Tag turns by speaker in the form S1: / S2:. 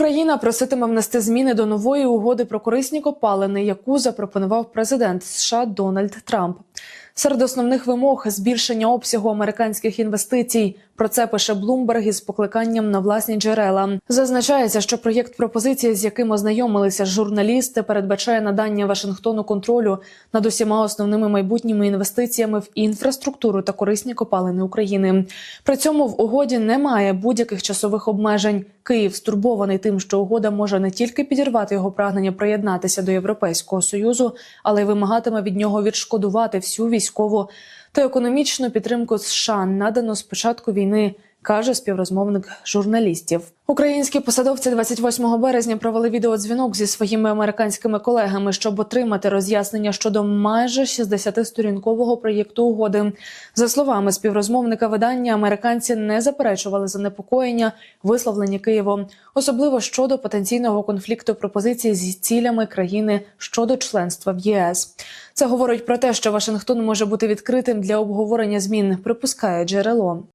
S1: Україна проситиме внести зміни до нової угоди про корисні копалини, яку запропонував президент США Дональд Трамп. Серед основних вимог збільшення обсягу американських інвестицій. Про це пише Bloomberg із покликанням на власні джерела. Зазначається, що проєкт пропозиції, з яким ознайомилися журналісти, передбачає надання Вашингтону контролю над усіма основними майбутніми інвестиціями в інфраструктуру та корисні копалини України. При цьому в угоді немає будь-яких часових обмежень. Київ стурбований тим, що угода може не тільки підірвати його прагнення приєднатися до Європейського союзу, але й вимагатиме від нього відшкодувати всю військову та економічну підтримку США, надану з початку війни. Каже співрозмовник журналістів. Українські посадовці 28 березня провели відеодзвінок зі своїми американськими колегами, щоб отримати роз'яснення щодо майже 60-сторінкового проєкту угоди. За словами співрозмовника видання, американці не заперечували занепокоєння, висловлені Києвом, особливо щодо потенційного конфлікту пропозицій зі цілями країни щодо членства в ЄС. Це говорить про те, що Вашингтон може бути відкритим для обговорення змін, припускає джерело.